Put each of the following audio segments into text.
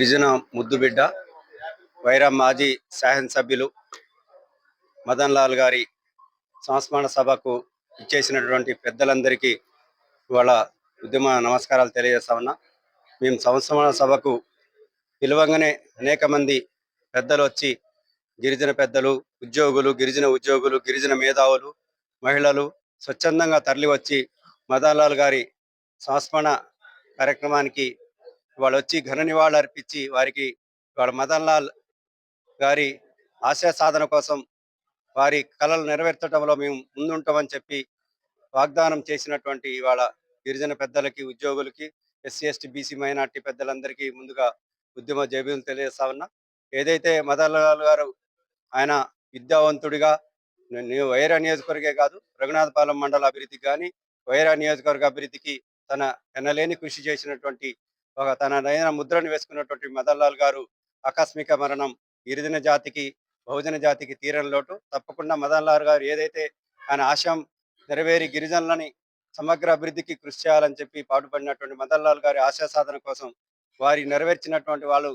గిరిజన ముద్దుబిడ్డ వైరా మాజీ శాసనసభ్యులు మదన్ లాల్ గారి సంస్మరణ సభకు ఇచ్చేసినటువంటి పెద్దలందరికీ ఇవాళ ఉద్యమ నమస్కారాలు తెలియజేస్తామన్నా మేము సంస్మరణ సభకు పిలవంగానే అనేక మంది పెద్దలు వచ్చి గిరిజన పెద్దలు ఉద్యోగులు గిరిజన ఉద్యోగులు గిరిజన మేధావులు మహిళలు స్వచ్ఛందంగా తరలి వచ్చి మదన్ లాల్ గారి సంస్మరణ కార్యక్రమానికి వాళ్ళు వచ్చి ఘన నివాళులు అర్పించి వారికి వాళ్ళ మదన్ లాల్ గారి ఆశయ సాధన కోసం వారి కళలు నెరవేర్చడంలో మేము ముందుంటామని చెప్పి వాగ్దానం చేసినటువంటి ఇవాళ గిరిజన పెద్దలకి ఉద్యోగులకి ఎస్సీ ఎస్టీ బీసీ మైనార్టీ పెద్దలందరికీ ముందుగా ఉద్యమ జైబీలు తెలియజేస్తా ఉన్నా ఏదైతే మదన్ లాల్ గారు ఆయన విద్యావంతుడిగా వైరా నియోజకవర్గే కాదు రఘునాథపాలెం మండల అభివృద్ధికి కానీ వైరా నియోజకవర్గ అభివృద్ధికి తన ఎనలేని కృషి చేసినటువంటి ఒక తన నయన ముద్రను వేసుకున్నటువంటి మదన్ లాల్ గారు ఆకస్మిక మరణం గిరిజన జాతికి బహుజన జాతికి తీరని లోటు. తప్పకుండా మదన్ లాల్ గారు ఏదైతే ఆయన ఆశయం నెరవేరి గిరిజనులని సమగ్ర అభివృద్ధికి కృషి చేయాలని చెప్పి పాటుపడినటువంటి మదన్ లాల్ గారి ఆశయ సాధన కోసం వారి నెరవేర్చినటువంటి వాళ్ళు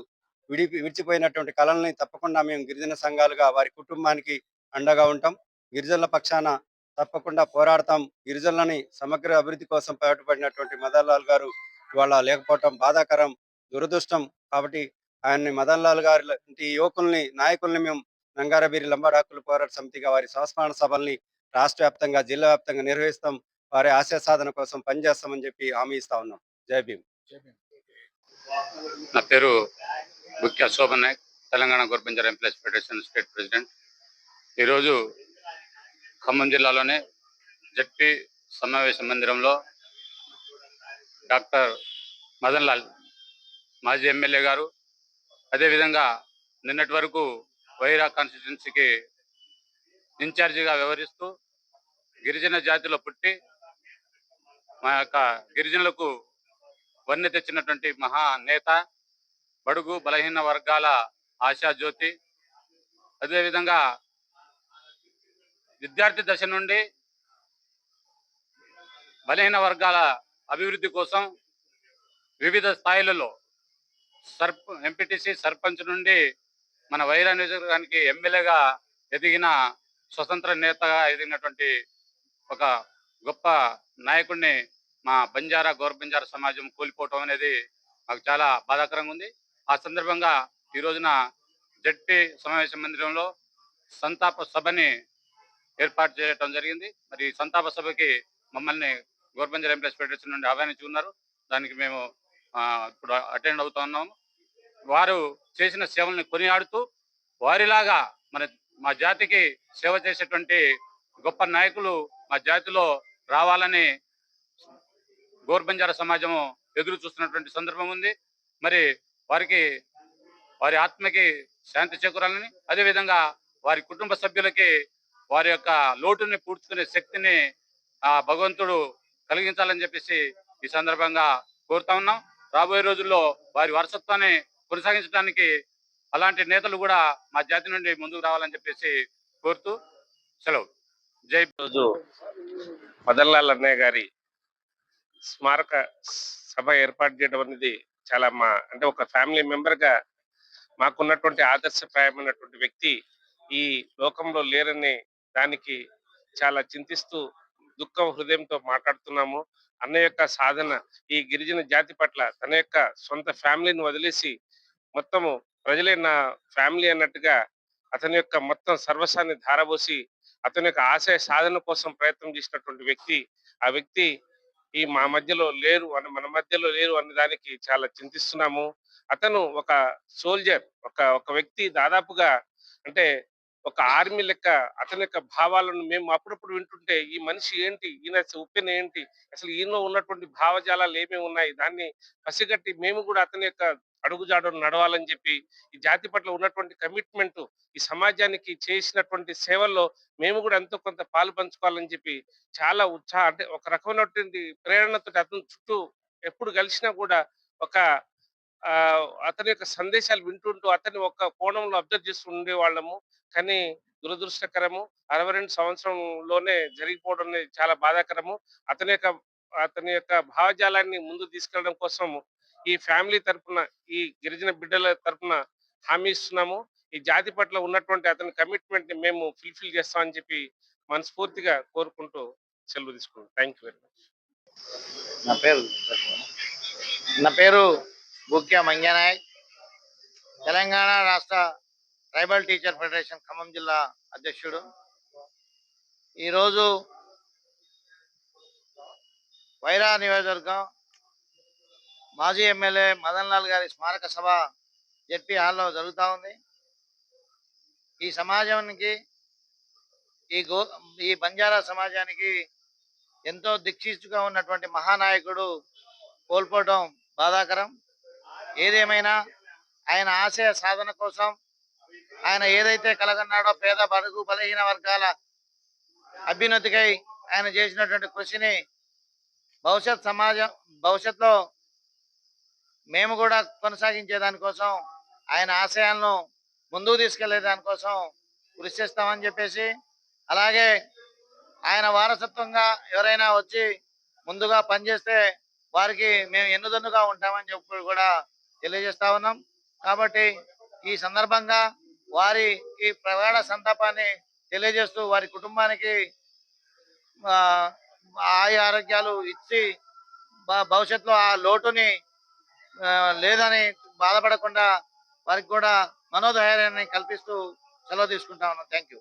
విడి విడిచిపోయినటువంటి కళల్ని తప్పకుండా మేము గిరిజన సంఘాలుగా వారి కుటుంబానికి అండగా ఉంటాం. గిరిజనుల పక్షాన తప్పకుండా పోరాడతాం. గిరిజనులని సమగ్ర అభివృద్ధి కోసం పాటుపడినటువంటి మదన్ లాల్ గారు ఇవాళ లేకపోవటం బాధాకరం దురదృష్టం. కాబట్టి ఆయన్ని మదన్ లాల్ గారి లాంటి యువకుల్ని నాయకుల్ని మేము నంగారబీరి లంబాడాకుల పోరాట సమితిగా వారి సంస్మరణ సభల్ని రాష్ట్ర వ్యాప్తంగా జిల్లా వ్యాప్తంగా నిర్వహిస్తాం. వారి ఆశయ సాధన కోసం పనిచేస్తామని చెప్పి హామీ ఇస్తా ఉన్నాం. జై భీమ్. నా పేరు ముఖ్య Shobhan Nayak Telangana government employees federation state president. ఈరోజు ఖమ్మం జిల్లాలోనే జడ్పీ సమావేశ మందిరంలో డాక్టర్ మదన్ లాల్ మాజీ ఎమ్మెల్యే గారు. అదేవిధంగా నిన్నటి వరకు వైరా కాన్స్టిట్యున్సీకి ఇన్ఛార్జిగా వ్యవహరిస్తూ గిరిజన జాతిలో పుట్టి మా యొక్క గిరిజనులకు వన్నె తెచ్చినటువంటి మహా నేత బడుగు బలహీన వర్గాల ఆశా జ్యోతి. అదేవిధంగా విద్యార్థి దశ నుండి బలహీన వర్గాల అభివృద్ధి కోసం వివిధ స్థాయిలలో సర్ప ఎంపీటీసీ సర్పంచ్ నుండి మన వైరా నియోజకవర్గానికి ఎమ్మెల్యేగా ఎదిగిన స్వతంత్ర నేతగా ఎదిగినటువంటి ఒక గొప్ప నాయకుడిని మా బంజారా గౌర బంజారా సమాజం కోల్పోవటం అనేది మాకు చాలా బాధాకరంగా ఉంది. ఆ సందర్భంగా ఈ రోజున జడ్పీ సమావేశ మందిరంలో సంతాప సభని ఏర్పాటు చేయడం జరిగింది. మరి ఈ సంతాప సభకి మమ్మల్ని గోర్బంజర్ ఎంప్లాయీస్ ఫెడరేషన్ నుండి ఆహ్వానించి ఉన్నారు. దానికి మేము ఇప్పుడు అటెండ్ అవుతా ఉన్నాము. వారు చేసిన సేవల్ని కొనియాడుతూ వారిలాగా మన మా జాతికి సేవ చేసేటువంటి గొప్ప నాయకులు మా జాతిలో రావాలని గోర్బంజార సమాజము ఎదురు చూస్తున్నటువంటి సందర్భం ఉంది. మరి వారికి వారి ఆత్మకి శాంతి చేకూరాలని అదేవిధంగా వారి కుటుంబ సభ్యులకి వారి యొక్క లోటుని పూడ్చుకునే శక్తిని ఆ భగవంతుడు కలిగించాలని చెప్పేసి ఈ సందర్భంగా కోరుతా ఉన్నాం. రాబోయే రోజుల్లో వారి వారసత్వాన్ని కొనసాగించడానికి అలాంటి నేతలు కూడా మా జాతి నుండి ముందుకు రావాలని చెప్పేసి కోరుతూ సెలవు. జై రోజు మదన్లాల్ అన్నయ్య గారి స్మారక సభ ఏర్పాటు చేయడం అనేది చాలా మా అంటే ఒక ఫ్యామిలీ మెంబర్గా మాకున్నటువంటి ఆదర్శప్రాయమైనటువంటి వ్యక్తి ఈ లోకంలో లేరని దానికి చాలా చింతిస్తూ దుఃఖం హృదయంతో మాట్లాడుతున్నాము అన్న యొక్క సాధన ఈ గిరిజన జాతి పట్ల తన యొక్క సొంత ఫ్యామిలీని వదిలేసి మొత్తము ప్రజలే నా ఫ్యామిలీ అన్నట్టుగా అతని యొక్క మొత్తం సర్వస్వాన్ని ధారబోసి అతని యొక్క ఆశయ సాధన కోసం ప్రయత్నం చేసినటువంటి వ్యక్తి ఆ వ్యక్తి ఈ మా మధ్యలో లేరు అని మన మధ్యలో లేరు అనే దానికి చాలా చింతిస్తున్నాము. అతను ఒక సోల్జర్ ఒక ఒక వ్యక్తి దాదాపుగా అంటే ఒక ఆర్మీ లెక్క అతని యొక్క భావాలను మేము అప్పుడప్పుడు వింటుంటే ఈ మనిషి ఏంటి? ఈయన ఉప్పెన ఏంటి? అసలు ఈయనలో ఉన్నటువంటి భావజాలాలు ఏమేమి ఉన్నాయి? దాన్ని పసిగట్టి మేము కూడా అతని యొక్క అడుగుజాడను నడవాలని చెప్పి ఈ జాతి పట్ల ఉన్నటువంటి కమిట్మెంట్ ఈ సమాజానికి చేసినటువంటి సేవల్లో మేము కూడా ఎంతో కొంత పాలు పంచుకోవాలని చెప్పి చాలా ఉత్సాహ అంటే ఒక రకమైనటువంటి ప్రేరణతో అతని చుట్టూ ఎప్పుడు కలిసినా కూడా ఒక అతని యొక్క సందేశాలు వింటుంటూ అతని ఒక కోణంలో అబ్జర్వ్ చేస్తూ ఉండేవాళ్ళము. కానీ దురదృష్టకరము అరవై రెండు సంవత్సరంలోనే జరిగిపోవడం అనేది చాలా బాధాకరము. అతని యొక్క అతని యొక్క భావజాలాన్ని ముందు తీసుకెళ్ళడం కోసం ఈ ఫ్యామిలీ తరపున ఈ గిరిజన బిడ్డల తరపున హామీ ఇస్తున్నాము. ఈ జాతి పట్ల ఉన్నటువంటి అతని కమిట్మెంట్ని మేము ఫుల్ఫిల్ చేస్తామని చెప్పి మనస్ఫూర్తిగా కోరుకుంటూ సెలవు తీసుకుంటాం థ్యాంక్ యూ వెరీ మచ్. నా పేరు నా పేరు బుక్యా మంగ్యానాయక్ తెలంగాణ రాష్ట్ర ట్రైబల్ టీచర్ ఫెడరేషన్ ఖమ్మం జిల్లా అధ్యక్షుడు. ఈరోజు వైరా నియోజకవర్గం మాజీ ఎమ్మెల్యే మదన్ లాల్ గారి స్మారక సభ జెడ్పీ హాల్లో జరుగుతూ ఉంది. ఈ సమాజానికి ఈ గో ఈ బంజారా సమాజానికి ఎంతో దిక్సూచిగా ఉన్నటువంటి మహానాయకుడు కోల్పోవడం బాధాకరం. ఏదేమైనా ఆయన ఆశయ సాధన కోసం ఆయన ఏదైతే కలగన్నాడో పేద బడుగు బలహీన వర్గాల అభ్యున్నతికై ఆయన చేసినటువంటి కృషిని భవిష్యత్ సమాజం భవిష్యత్తులో మేము కూడా కొనసాగించే దానికోసం ఆయన ఆశయాలను ముందుకు తీసుకెళ్ళే దానికోసం కృషి చేస్తామని చెప్పేసి అలాగే ఆయన వారసత్వంగా ఎవరైనా వచ్చి ముందుగా పనిచేస్తే వారికి మేము ఎన్నుదన్నుగా ఉంటామని చెప్పి కూడా తెలియజేస్తా ఉన్నాం. కాబట్టి ఈ సందర్భంగా వారి ఈ ప్రగాఢ సంతాపాన్ని తెలియజేస్తూ వారి కుటుంబానికి ఆయు ఆరోగ్యాలు ఇచ్చి భవిష్యత్తులో ఆ లోటుని లేదని బాధపడకుండా వారికి కూడా మనోధైర్యాన్ని కల్పిస్తూ సెలవు తీసుకుంటా ఉన్నాం. Thank you